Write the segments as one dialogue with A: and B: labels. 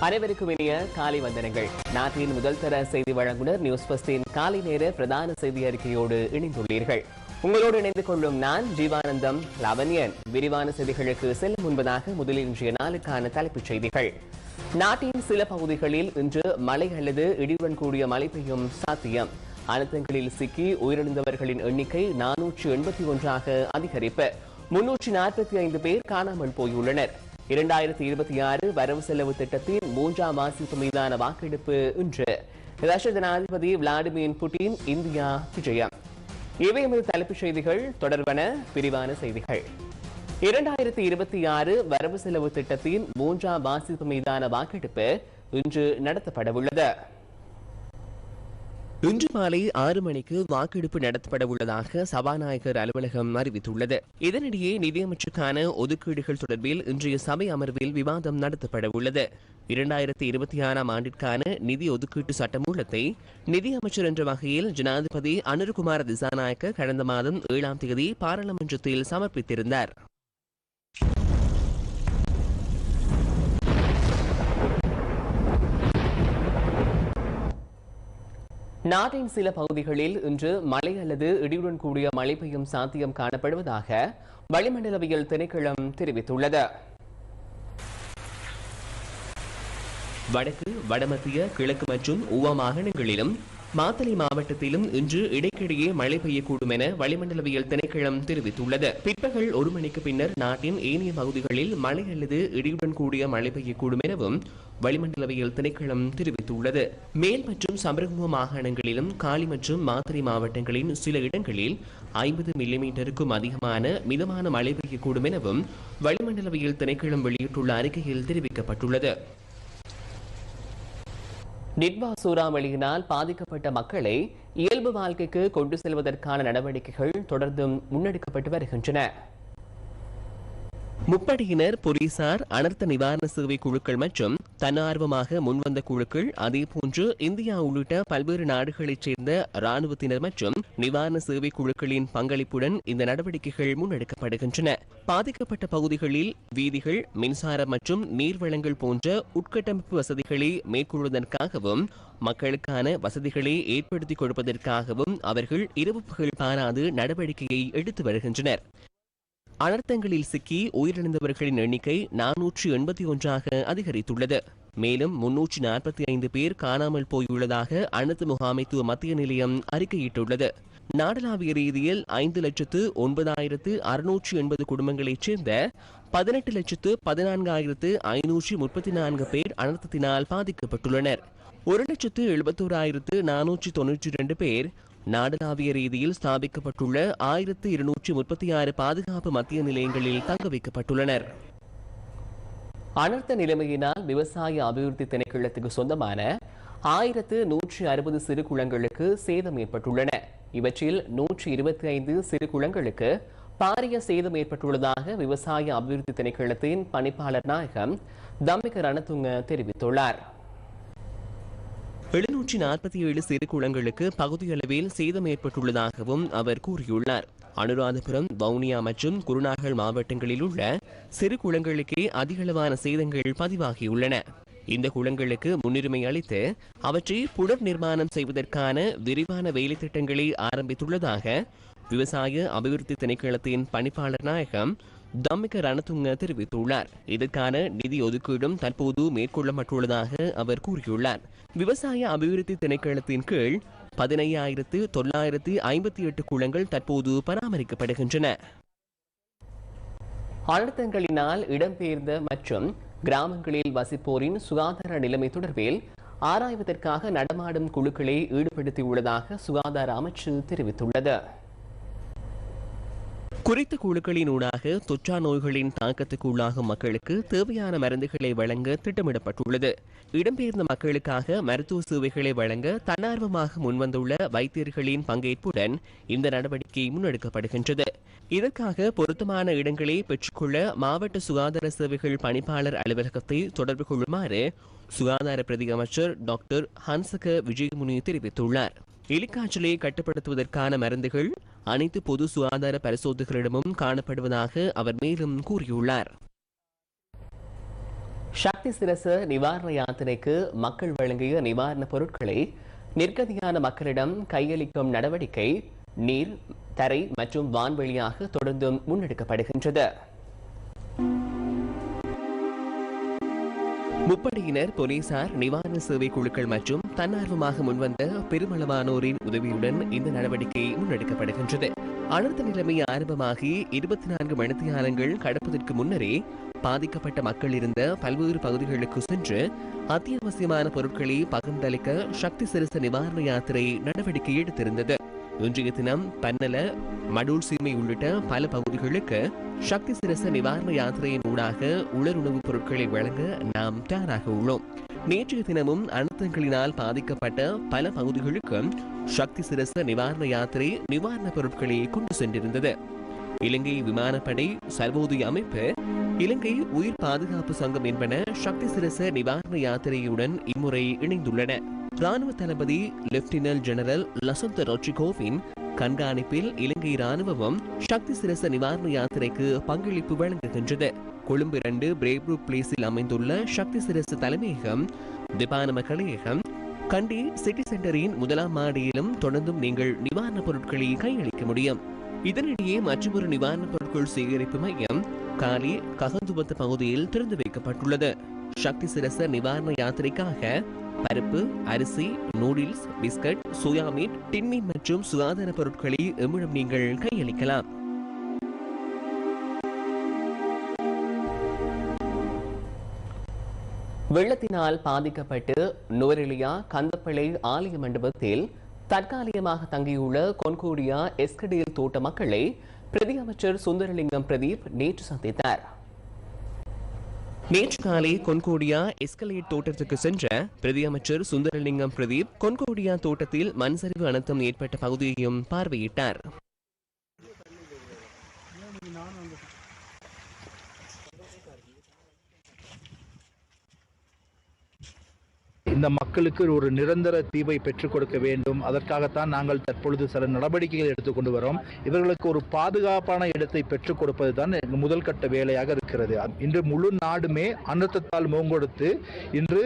A: அனைவருக்கும் இனிய காலை வந்தனங்கள். நாட்டின் முதல் தர செய்தி வழங்குனர் நியூஸ் பஸ்டின் காலை நேர பிரதான செய்தி அறிக்கையோடு இணைந்துள்ளீர்கள். உங்களோடு இணைந்து கொள்ளும் நான் ஜீவானந்தம் லவன்யன் விரிவான செய்திகளுக்கு செல்லும் முன்பதாக முதலில் இன்றைய நாளுக்கான தலைப்புச் செய்திகள். நாட்டின் சில பகுதிகளில் இன்று மழை அல்லது இடியுடன் கூடிய மழை பெய்யும் சாத்தியம். அனர்த்தங்களில் சிக்கி உயிரிழந்தவர்களின் எண்ணிக்கை நானூற்று எண்பத்தி ஒன்றாக அதிகரிப்பு. முன்னூற்றி நாற்பத்தி ஐந்து பேர் காணாமல் போயுள்ளனர். இரண்டாயிரத்தி இருபத்தி ஆறு வரவு செலவு திட்டத்தின் மூன்றாம் வாசிப்பு மீதான வாக்கெடுப்பு இன்று. ரஷ்ய ஜனாதிபதி விளாடிமிர் புட்டின் இந்தியா விஜயம் இவை எமது தலைப்புச் செய்திகள். தொடர்பான விரிவான செய்திகள். இரண்டாயிரத்தி இருபத்தி ஆறு வரவு செலவு திட்டத்தின் மூன்றாம் வாசிப்பு மீதான வாக்கெடுப்பு இன்று நடத்தப்படவுள்ளது. இன்று மாலை ஆறு மணிக்கு வாக்கெடுப்பு நடத்தப்பட உள்ளதாக சபாநாயகர் அலுவலகம் அறிவித்துள்ளது. இதனிடையே நிதியமைச்சுக்கான ஒதுக்கீடுகள் தொடர்பில் இன்றைய சபை அமர்வில் விவாதம் நடத்தப்பட உள்ளது. இரண்டாயிரத்தி இருபத்தி ஆறாம் ஆண்டிற்கான நிதி ஒதுக்கீட்டு சட்டமூலத்தை நிதியமைச்சர் என்ற வகையில் ஜனாதிபதி அனுர்குமார் திசாநாயக்க கடந்த மாதம் ஏழாம் தேதி பாராளுமன்றத்தில் சமர்ப்பித்திருந்தார். நாட்டின் சில பகுதிகளில் இன்று மழை அல்லது இடியுடன் கூடிய மழை பெய்யும் சாத்தியம் காணப்படுவதாக வளிமண்டலவியல் திணைக்களம் தெரிவித்துள்ளது. வடக்கு வடமத்திய கிழக்கு மற்றும் உவ மாகாணங்களிலும் மாத்தளை மாவட்டத்திலும் இன்று இடைக்கிடையே மழை பெய்யக்கூடும் என வளிமண்டலவியல் திணைக்களம் தெரிவித்துள்ளது. பிற்பகல் ஒரு மணிக்கு பின்னர் நாட்டின் ஏனைய பகுதிகளில் மழை அல்லது இடியுடன் கூடிய மழை பெய்யக்கூடும் எனவும் வளிமண்டலவியல் திணைக்களம் தெரிவித்துள்ளது. மேல் மற்றும் சமரகும மாகாணங்களிலும் காலி மற்றும் மாத்திரை மாவட்டங்களின் சில இடங்களில் ஐம்பது மில்லிமீட்டருக்கும் அதிகமான மிதமான மழை பெய்யக்கூடும் எனவும் வளிமண்டலவியல் திணைக்களம் வெளியிட்டுள்ள அறிக்கையில் தெரிவிக்கப்பட்டுள்ளது. நிட்வா சூறாவளியினால் பாதிக்கப்பட்ட மக்களை இயல்பு வாழ்க்கைக்கு கொண்டு செல்வதற்கான நடவடிக்கைகள் தொடர்ந்தும் முன்னெடுக்கப்பட்டு வருகின்றன. முப்படையினர் போலீசார் அனர்த்த நிவாரண சேவை குழுக்கள் மற்றும் தன்னார்வமாக முன்வந்த குழுக்கள் அதேபோன்று இந்தியா உள்ளிட்ட பல்வேறு நாடுகளைச் சேர்ந்த ராணுவத்தினர் மற்றும் நிவாரண சேவை குழுக்களின் பங்களிப்புடன் இந்த நடவடிக்கைகள் முன்னெடுக்கப்படுகின்றன. பாதிக்கப்பட்ட பகுதிகளில் வீதிகள் மின்சாரம் மற்றும் நீர் வளங்கள் போன்ற உட்கட்டமைப்பு வசதிகளை மேற்கொள்வதற்காகவும் மக்களுக்கான வசதிகளை ஏற்படுத்திக் கொடுப்பதற்காகவும் அவர்கள் இரவு பகல் பாராது நடவடிக்கையை எடுத்து வருகின்றனர். அனர்த்தங்களில் சிக்கி உயிரிழந்தவர்களின் எண்ணிக்கை நானூற்று எண்பத்தி ஒன்றாக அதிகரித்துள்ளது. மேலும் முன்னூற்றி நாற்பத்தி ஐந்து பேர் காணாமல் போயுள்ளதாக அனர்த்த முகாமைத்துவ மத்திய நிலையம் அறிக்கையிட்டுள்ளது. நாடளாவிய ரீதியில் ஐந்து லட்சத்து ஒன்பதாயிரத்து அறுநூற்று எண்பது குடும்பங்களைச் சேர்ந்த பதினெட்டு லட்சத்து பதினான்காயிரத்து ஐநூற்றி முப்பத்தி நான்கு பேர் அனர்த்தத்தினால் பாதிக்கப்பட்டுள்ளனர். ஒரு லட்சத்து எழுபத்தோராயிரத்து நானூற்றி தொன்னூற்றி இரண்டு பேர் நாடளாவிய ரீதியில் ஸ்தாபிக்கப்பட்டுள்ள ஆயிரத்து இருநூற்றி முப்பத்தி ஆறு பாதுகாப்பு மத்திய நிலையங்களில் தங்க வைக்கப்பட்டுள்ளனர். அனர்த்த நிலைமையினால் விவசாய அபிவிருத்தி திணைக்களத்துக்கு சொந்தமான ஆயிரத்து நூற்றி அறுபது சிறு குளங்களுக்கு சேதம் ஏற்பட்டுள்ளன. இவற்றில் நூற்றி இருபத்தி ஐந்து சிறு குளங்களுக்கு பாரிய சேதம் ஏற்பட்டுள்ளதாக விவசாய அபிவிருத்தி திணைக்களத்தின் பணிப்பாளர் நாயகம் தம்பிக ரணத்துங்க தெரிவித்துள்ளார். நூற்றி நாற்பத்தி ஏழு சிறு குளங்களுக்கு பகுதியளவில் சேதம் ஏற்பட்டுள்ளதாகவும் அவர் கூறியுள்ளார். அனுராதபுரம் வவுனியா மற்றும் குருநாகல் மாவட்டங்களில் உள்ள சிறு குளங்களுக்கே அதிகளவான சேதங்கள் பதிவாகியுள்ளன. இந்த குளங்களுக்கு முன்னுரிமை அளித்து அவற்றை புனர் நிர்மாணம் செய்வதற்கான விரிவான வேலை திட்டங்களை ஆரம்பித்துள்ளதாக விவசாய அபிவிருத்தி திணைக்களத்தின் பணிப்பாளர் நாயகம் தம்மிக ரணதுங்க தெரிவித்துள்ளார். இதற்கான நிதி ஒதுக்கீடும் தற்போது மேற்கொள்ளப்பட்டுள்ளதாக அவர் கூறியுள்ளார். விவசாய அபிவிருத்தி திணைக்களத்தின் கீழ் பதினையாயிரத்து தொள்ளாயிரத்து ஐம்பத்தி எட்டு குளங்கள் தற்போது பராமரிக்கப்படுகின்றன. அழுத்தங்களினால் இடம்பெயர்ந்த மற்றும் கிராமங்களில் வசிப்போரின் சுகாதார நிலைமை தொடர்பில் ஆராய்வதற்காக நடமாடும் குழுக்களை ஈடுபடுத்தியுள்ளதாக சுகாதார அமைச்சு தெரிவித்துள்ளது. குறித்த குழுக்களின் ஊடாக தொற்றா நோய்களின் தாக்கத்துக்கு உள்ளாகும் மக்களுக்கு தேவையான மருந்துகளை வழங்க திட்டமிடப்பட்டுள்ளது. இடம்பெயர்ந்த மக்களுக்காக மருத்துவ சேவைகளை வழங்க தன்னார்வமாக முன்வந்துள்ள வைத்தியர்களின் பங்கேற்புடன் இந்த நடவடிக்கை முன்னெடுக்கப்படுகின்றது. இதற்காக பொருத்தமான இடங்களை பெற்றுக்கொள்ள மாவட்ட சுகாதார சேவைகள் பணிப்பாளர் அலுவலகத்தை தொடர்பு கொள்ளுமாறு சுகாதார பிரதி அமைச்சர் டாக்டர் ஹன்சக விஜயமுனி தெரிவித்துள்ளார். எலிக்காய்ச்சலை கட்டுப்படுத்துவதற்கான மருந்துகள் அனைத்து பொது சுகாதார பரிசோதகர்களிடமும் காணப்படுவதாக அவர் மேலும் கூறியுள்ளார். சக்தி சிரச நிவாரண யாத்திரைக்கு மக்கள் வழங்கிய நிவாரணப் பொருட்களை நிர்கதியான மக்களிடம் கையளிக்கும் நடவடிக்கை நீர் தரை மற்றும் வான்வெளியாக தொடர்ந்தும் முன்னெடுக்கப்படுகின்றது. முப்படையினர் போலீசார் நிவாரண சேவை குழுக்கள் மற்றும் தன்னார்வமாக முன்வந்த பெருமளவானோரின் உதவியுடன் இந்த நடவடிக்கை முன்னெடுக்கப்படுகின்றது. அனர்த்த நிலைமை ஆரம்பமாகி இருபத்தி நான்கு மணித்தியாலங்கள் கடப்பதற்கு முன்னரே பாதிக்கப்பட்ட மக்கள் இருந்த பல்வேறு பகுதிகளுக்கு சென்று அத்தியாவசியமான பொருட்களை பகிர்ந்தளிக்க சக்தி சிறுச நிவாரண யாத்திரை நடவடிக்கை எடுத்திருந்தது. இன்றைய தினம் பன்னல மடூர் சீமை உள்ளிட்ட பல பகுதிகளுக்கு சக்தி சிரச நிவாரண யாத்திரையின் ஊடாக உலர் உணவுப் பொருட்களை வழங்க நாம் தயாராக உள்ளோம். நேற்றைய தினமும் அனர்த்தங்களினால் பாதிக்கப்பட்ட பல பகுதிகளுக்கு சக்தி சிரச நிவாரண யாத்திரை நிவாரணப் பொருட்களை கொண்டு சென்றிருந்தது. இலங்கை விமானப்படை சர்வோதய அமைப்பு இலங்கை உயிர் பாதுகாப்பு சங்கம் என்பன சக்தி சிரச நிவாரண யாத்திரையுடன் இம்முறை இணைந்துள்ளன. ராணுவ தளபதி லெப்டினன்ட் ஜெனரல் லசந்த ரொட்ரிகோவின் கண்காணிப்பில் இலங்கை ராணுவமும் சக்தி சிரச நிவாரண யாத்திரைக்கு பங்களிப்பு வழங்குகின்றது. கொழும்பு இரண்டு பிரேப்ரூ பிளேஸில் அமைந்துள்ள சக்தி சிரசு தலைமையகம் திபானம கலையகம். கண்டி சிட்டி சென்டரின் முதலாம் மாடியிலும் தொடர்ந்தும் நீங்கள் நிவாரணப் பொருட்களை கையளிக்க முடியும். இதனிடையே மற்றொரு நிவாரணப் பொருட்கள் சேகரிப்பு மையம் காலி ககந்துவத்த பகுதியில் திறந்து வைக்கப்பட்டுள்ளது. சக்தி சிரச நிவாரண யாத்திரைக்காக பருப்பு அரிசி நூடில்ஸ் பிஸ்கட் சோயா மீட் டின்மீன் மற்றும் சுகாதார பொருட்களை எம்மிடம் நீங்கள் கையளிக்கலாம். வெள்ளத்தினால் பாதிக்கப்பட்டு நுவரெலியா கந்தப்பளை ஆலய மண்டபத்தில் தற்காலிகமாக தங்கியுள்ள கொன்கோடியா எஸ்கடியில் தோட்ட மக்களை பிரதி அமைச்சர் சுந்தரலிங்கம் பிரதீப் நேற்று சந்தித்தார். நேற்று காலை கொன்கோடியா எஸ்கலேட் தோட்டத்துக்கு சென்ற பிரதி அமைச்சர் சுந்தரலிங்கம் பிரதீப் கொன்கோடியா தோட்டத்தில் மண் சரிவு அனர்த்தம் ஏற்பட்ட பகுதியையும் பார்வையிட்டார்.
B: இந்த மக்களுக்கு ஒரு நிரந்தர தீவை பெற்றுக் கொடுக்க வேண்டும். அதற்காகத்தான் நாங்கள் தற்பொழுது சில நடவடிக்கைகள் எடுத்துக்கொண்டு வரோம். இவர்களுக்கு ஒரு பாதுகாப்பான இடத்தை பெற்றுக் கொடுப்பது தான் முதல் கட்ட வேலையாக இருக்கிறது. இன்று முழு நாடுமே அனர்த்தத்தால் மூங்கொடுத்து இன்று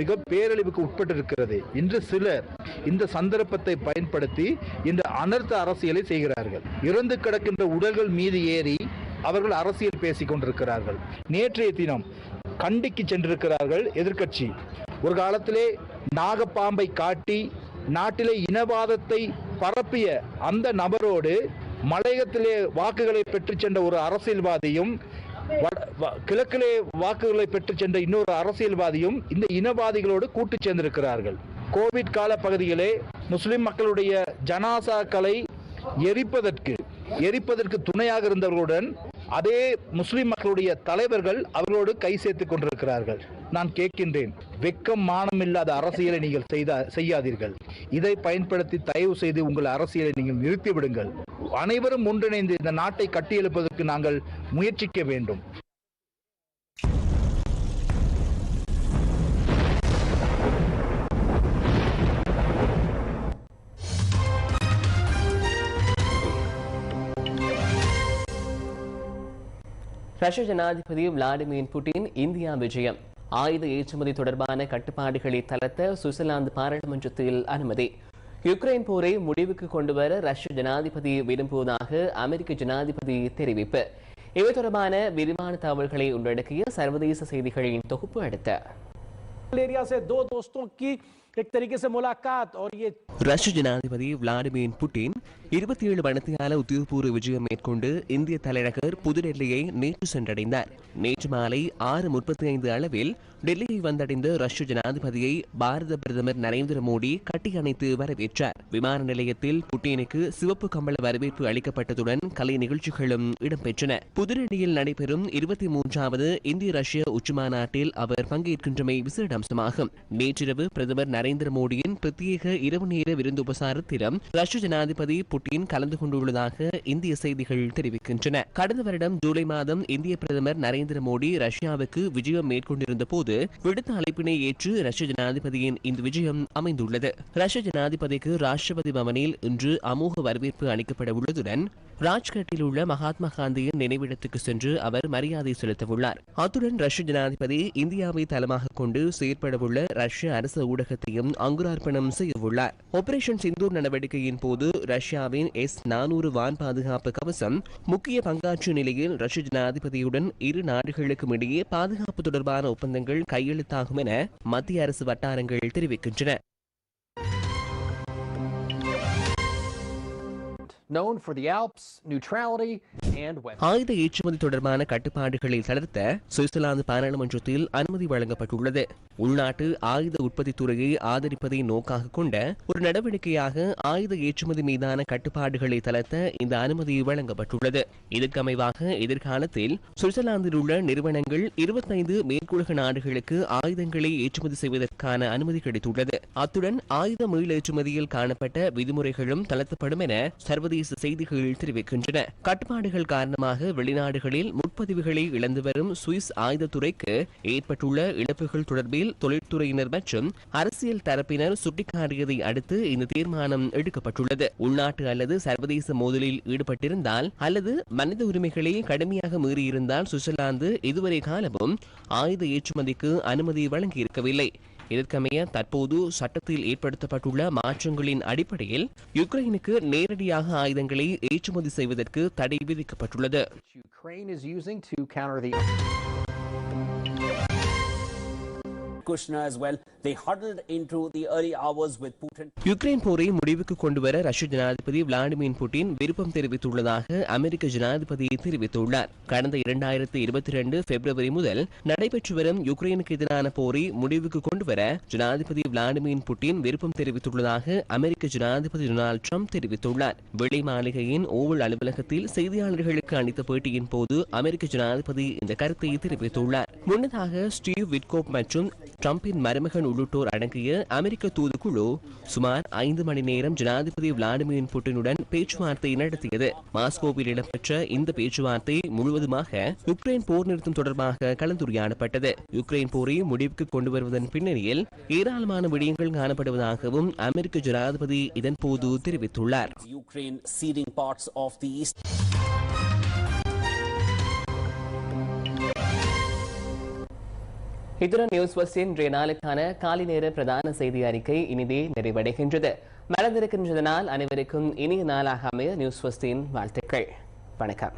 B: மிக பேரழிவுக்கு உட்பட்டிருக்கிறது. இன்று சிலர் இந்த சந்தர்ப்பத்தை பயன்படுத்தி இந்த அனர்த்த அரசியலை செய்கிறார்கள். இறந்து கிடக்கின்ற உடல்கள் மீது ஏறி அவர்கள் அரசியல் பேசிக் கொண்டிருக்கிறார்கள். நேற்றைய தினம் கண்டிக்கு சென்றிருக்கிறார்கள் எதிர்க்கட்சி. ஒரு காலத்திலே நாகப்பாம்பை காட்டி நாட்டிலே இனவாதத்தை பரப்பிய அந்த நபரோடு மலையகத்திலே வாக்குகளை பெற்றுச் சென்ற ஒரு அரசியல்வாதியும் வட- வ- கிழக்கிலே வாக்குகளை பெற்றுச் சென்ற இன்னொரு அரசியல்வாதியும் இந்த இனவாதிகளோடு கூட்டு சேர்ந்திருக்கிறார்கள். கோவிட் கால பகுதியிலே முஸ்லிம் மக்களுடைய ஜனாசாக்களை எரிப்பதற்கு எரிப்பதற்கு துணையாக இருந்தவர்களுடன் அதே முஸ்லிம் மக்களுடைய தலைவர்கள் அவர்களோடு கை சேர்த்துக் கொண்டிருக்கிறார்கள். நான் கேட்கின்றேன் வெக்கம் மானம் இல்லாத அரசியலை நீங்கள் செய்தா செய்யாதீர்கள். இதை பயன்படுத்தி தயவு செய்து உங்கள் அரசியலை நீங்கள் நிறுத்திவிடுங்கள். அனைவரும் ஒன்றிணைந்து இந்த நாட்டை கட்டியெழுப்பதற்கு நாங்கள் முயற்சிக்க வேண்டும்.
A: ரஷ்ய ஜனாதிபதி விளாடிமிர் புட்டின் இந்தியா விஜயம். ஆயுத ஏற்றுமதி தொடர்பான கட்டுப்பாடுகளை தளர்த்த சுவிட்சர்லாந்து பாராளுமன்றத்தில் அனுமதி. யுக்ரைன் போரை முடிவுக்கு கொண்டுவர ரஷ்ய ஜனாதிபதி விரும்புவதாக அமெரிக்க ஜனாதிபதி தெரிவிப்பு. இவை தொடர்பான விரிவான தகவல்களை உள்ளடக்கிய சர்வதேச செய்திகளின் தொகுப்பு அடுத்த. ரஷ்ய ஜனாதிபதி விளாடிமிர் புட்டின் இருபத்தி ஏழு மணித்தியால உத்தியோகபூர்வ விஜயம் மேற்கொண்டு இந்திய தலைநகர் புதுடெல்லியை நேற்று சென்றடைந்தார். நேற்று மாலை ஆறு முப்பத்தி ஐந்து அளவில் டெல்லியை வந்தடைந்த ரஷ்ய ஜனாதிபதியை பாரத பிரதமர் நரேந்திர மோடி கட்டியணைத்து வரவேற்றார். விமான நிலையத்தில் புட்டினுக்கு சிவப்பு கம்பள வரவேற்பு அளிக்கப்பட்டதுடன் கலை நிகழ்ச்சிகளும் இடம்பெற்றன. புதுடெல்லியில் நடைபெறும் இருபத்தி மூன்றாவது இந்திய ரஷ்ய உச்சிமாநாட்டில் அவர் பங்கேற்கின்றமை விசேட அம்சமாகும் நேற்றிரவு பிரதமர் நரேந்திர மோடியின் பிரத்யேக இரவு நேர விருந்துபசாரத்திலும் ரஷ்ய ஜனாதிபதி புட்டின் கலந்து கொண்டுள்ளதாக இந்திய செய்திகள் தெரிவிக்கின்றன. கடந்த வருடம் ஜூலை மாதம் இந்திய பிரதமர் நரேந்திர மோடி ரஷ்யாவுக்கு விஜயம் மேற்கொண்டிருந்த போது விடுத்த அழைப்பினை ஏற்று ரஷ்ய ஜனாதிபதியின் இந்த விஜயம் அமைந்துள்ளது. ரஷ்ய ஜனாதிபதிக்கு ராஷ்டிரபதி பவனில் இன்று அமோக வரவேற்பு அளிக்கப்பட உள்ளதுடன் ராஜ்கட்டில் உள்ள மகாத்மா காந்தியின் நினைவிடத்துக்கு சென்று அவர் மரியாதை செலுத்தவுள்ளார். அத்துடன் ரஷ்ய ஜனாதிபதி இந்தியாவை தளமாக கொண்டு செயற்படவுள்ள ரஷ்ய அரசு ஊடகத்தையும் அங்குரார்ப்பணம் செய்யவுள்ளார். ஆபரேஷன் சிந்தூர் நடவடிக்கையின் போது ரஷ்யாவின் எஸ் நானூறு வான் பாதுகாப்பு கவசம் முக்கிய பங்காற்று நிலையில் ரஷ்ய ஜனாதிபதியுடன் இரு நாடுகளுக்கும் இடையே பாதுகாப்பு தொடர்பான ஒப்பந்தங்கள் கையெழுத்தாகும் என மத்திய அரசு வட்டாரங்கள் தெரிவிக்கின்றன.
C: Known for the Alps, neutrality.
A: ஆயுத ஏற்றுமதி தொடர்பான கட்டுப்பாடுகளை தளர்த்த சுவிட்சர்லாந்து பாராளுமன்றத்தில் அனுமதி வழங்கப்பட்டுள்ளது. உள்நாட்டு ஆயுத உற்பத்தி துறையை ஆதரிப்பதை நோக்காக கொண்ட ஒரு நடவடிக்கையாக ஆயுத ஏற்றுமதி மீதான கட்டுப்பாடுகளை தளர்த்த இந்த அனுமதி வழங்கப்பட்டுள்ளது. இதற்கமைவாக எதிர்காலத்தில் சுவிட்சர்லாந்தில் உள்ள நிறுவனங்கள் இருபத்தைந்து மேற்குலக நாடுகளுக்கு ஆயுதங்களை ஏற்றுமதி செய்வதற்கான அனுமதி கிடைத்துள்ளது. அத்துடன் ஆயுத மீள் ஏற்றுமதியில் காணப்பட்ட விதிமுறைகளும் தளர்த்தப்படும் என சர்வதேச செய்திகள் தெரிவிக்கின்றன. கட்டுப்பாடுகள் காரணமாக வெளிநாடுகளில் முற்பதிவுகளை இழந்து வரும் சுவிஸ் ஆயுதத்துறைக்கு ஏற்பட்டுள்ள இழப்புகள் தொடர்பில் தொழில்துறையினர் மற்றும் அரசியல் தரப்பினர் சுட்டிக்காட்டியதை அடுத்து இந்த தீர்மானம் எடுக்கப்பட்டுள்ளது. உள்நாட்டு அல்லது சர்வதேச மோதலில் ஈடுபட்டிருந்தால் அல்லது மனித உரிமைகளை கடுமையாக மீறியிருந்தால் சுவிட்சர்லாந்து இதுவரை காலமும் ஆயுத ஏற்றுமதிக்கு அனுமதி வழங்கியிருக்கவில்லை. இதற்கமைய தற்போது சட்டத்தில் ஏற்படுத்தப்பட்டுள்ள மாற்றங்களின் அடிப்படையில் யுக்ரைனுக்கு நேரடியாக ஆயுதங்களை ஏற்றுமதி செய்வதற்கு தடை விதிக்கப்பட்டுள்ளது.
D: Kushner as well. They huddled into the early hours with Putin.
A: Ukraine போரை முடிவுக்கு கொண்டுவர ரஷ்ய ஜனாதிபதி விளாடிமிர் புட்டின் விருப்பம் தெரிவித்துள்ளதாக அமெரிக்க ஜனாதிபதி தெரிவித்துள்ளார் கடந்த இரண்டாயிரத்தி இருபத்தி ரெண்டு பிப்ரவரி முதல் நடைபெற்று வரும் யுக்ரைனுக்கு எதிரான போரை முடிவுக்கு கொண்டுவர ஜனாதிபதி விளாடிமிர் புட்டின் விருப்பம் தெரிவித்துள்ளதாக அமெரிக்க ஜனாதிபதி டொனால்டு ட்ரம்ப் தெரிவித்துள்ளார் வெள்ளை மாளிகையின் ஓவல் அலுவலகத்தில் செய்தியாளர்களுக்கு அளித்த பேட்டியின் போது அமெரிக்க ஜனாதிபதி இந்த கருத்தை தெரிவித்துள்ளார் முன்னதாக ஸ்டீவ் விட்கோப் மற்றும் ட்ரம்பின் மருமகன் உள்ளிட்டோர் அடங்கிய அமெரிக்க தூதுக்குழு சுமார் ஐந்து மணி நேரம் ஜனாதிபதி விளாடிமிர் புட்டினுடன் பேச்சுவார்த்தை நடத்தியது. மாஸ்கோவில் இடம்பெற்ற இந்த பேச்சுவார்த்தை முழுவதுமாக உக்ரைன் போர் நிறுத்தம் தொடர்பாக கலந்துரையாடப்பட்டது. யுக்ரைன் போரை முடிவுக்கு கொண்டு வருவதன் பின்னணியில் ஏராளமான விடயங்கள் காணப்படுவதாகவும் அமெரிக்க ஜனாதிபதி இதன்போது தெரிவித்துள்ளார். இத்துடன் நியூஸ் பஸ்டின் இன்றைய நாளுக்கான காலை நேர பிரதான செய்தி அறிக்கை இனிதே நிறைவடைகின்றது. மலர்ந்திருக்கின்றதனால் அனைவருக்கும் இனிய நாளாக அமைய நியூஸ் பஸ்டின் வாழ்த்துக்கள். வணக்கம்.